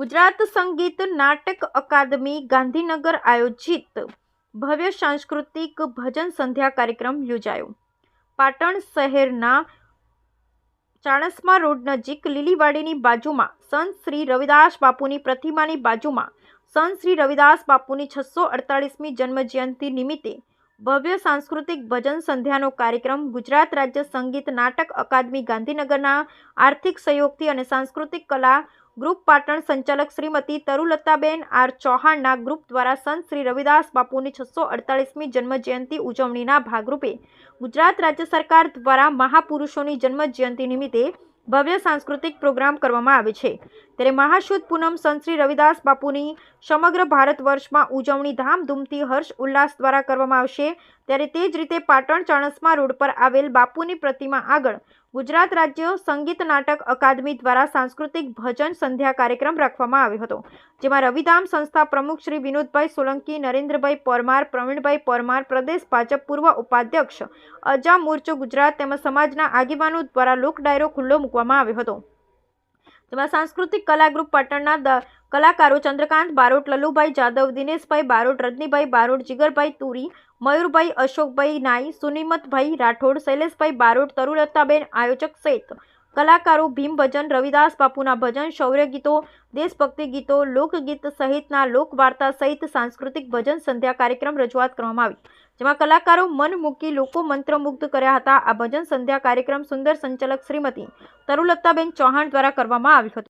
ગુજરાત સંગીત નાટક અકાદમી ગાંધીનગર આયોજિત ભવ્ય સાંસ્કૃતિક ભજન સંધ્યા કાર્યક્રમ યોજાયો. પાટણ શહેરના ચાણસ્મા રોડ નજીક લીલીવાડીની બાજુમાં સંત શ્રી રવિદાસ બાપુની પ્રતિમાની બાજુમાં સંત શ્રી રવિદાસ બાપુની છસો અડતાળીસમી જન્મજયંતિ નિમિત્તે ભવ્ય સાંસ્કૃતિક ભજન સંધ્યાનો કાર્યક્રમ ગુજરાત રાજ્ય સંગીત નાટક અકાદમી ગાંધીનગરના આર્થિક સહયોગથી અને સાંસ્કૃતિક કલા ગ્રુપ પાટણ સંચાલક શ્રીમતી તરુલતાબેન આર ચૌહાણના ગ્રુપ દ્વારા સંત શ્રી રવિદાસ બાપુની છસો અડતાળીસમી જન્મજયંતિ ઉજવણીના ભાગરૂપે ગુજરાત રાજ્ય સરકાર દ્વારા મહાપુરુષોની જન્મજયંતિ નિમિત્તે ભવ્ય સાંસ્કૃતિક પ્રોગ્રામ કરવામાં આવે છે. ત્યારે મહાશુદ્ધ પૂનમ સંત શ્રી રવિદાસ બાપુની સમગ્ર ભારત વર્ષમાં ઉજવણી ધામધૂમથી હર્ષ ઉલ્લાસ દ્વારા કરવામાં આવશે. ત્યારે તે જ રીતે પાટણ ચાણસ્મા રોડ પર આવેલ બાપુની પ્રતિમા આગળ ગુજરાત રાજ્ય સંગીત નાટક અકાદમી દ્વારા સાંસ્કૃતિક ભજન સંધ્યા કાર્યક્રમ રાખવામાં આવ્યો હતો, જેમાં રવિધામ સંસ્થા પ્રમુખ શ્રી વિનોદભાઈ સોલંકી, નરેન્દ્રભાઈ પરમાર, પ્રવીણભાઈ પરમાર, પ્રદેશ ભાજપ પૂર્વ ઉપાધ્યક્ષ અજા મોરચો ગુજરાત તેમજ સમાજના આગેવાનો દ્વારા લોક ડાયરો ખુલ્લો મૂકવામાં આવ્યો હતો. તેમાં સાંસ્કૃતિક કલા ગ્રુપ પાટણના કલાકારો ચંદ્રકાંત બારોટ, લલુભાઈ જાદવ, દિનેશભાઈ બારોટ, રજનીભાઈ બારોટ, જીગરભાઈ તુરી, મયુરભાઈ અશોકભાઈ નાઈ, સુનિમતભાઈ રાઠોડ, શૈલેષભાઈ બારોટ, તરુલતાબેન, આયોજક સહિત કલાકારો ભીમ ભજન, રવિદાસ બાપુના ભજન, શૌર્ય ગીતો, દેશભક્તિ ગીતો, લોકગીત સહિતના લોકવાર્તા સહિત સાંસ્કૃતિક ભજન સંધ્યા કાર્યક્રમ રજૂઆત કરવામાં આવી. જેમાં કલાકારો મન મૂકી લોકો મંત્રમુગ્ધ કર્યા હતા. આ ભજન સંધ્યા કાર્યક્રમ સુંદર સંચાલક શ્રીમતી તરુલતાબેન ચૌહાણ દ્વારા કરવામાં આવ્યો હતો.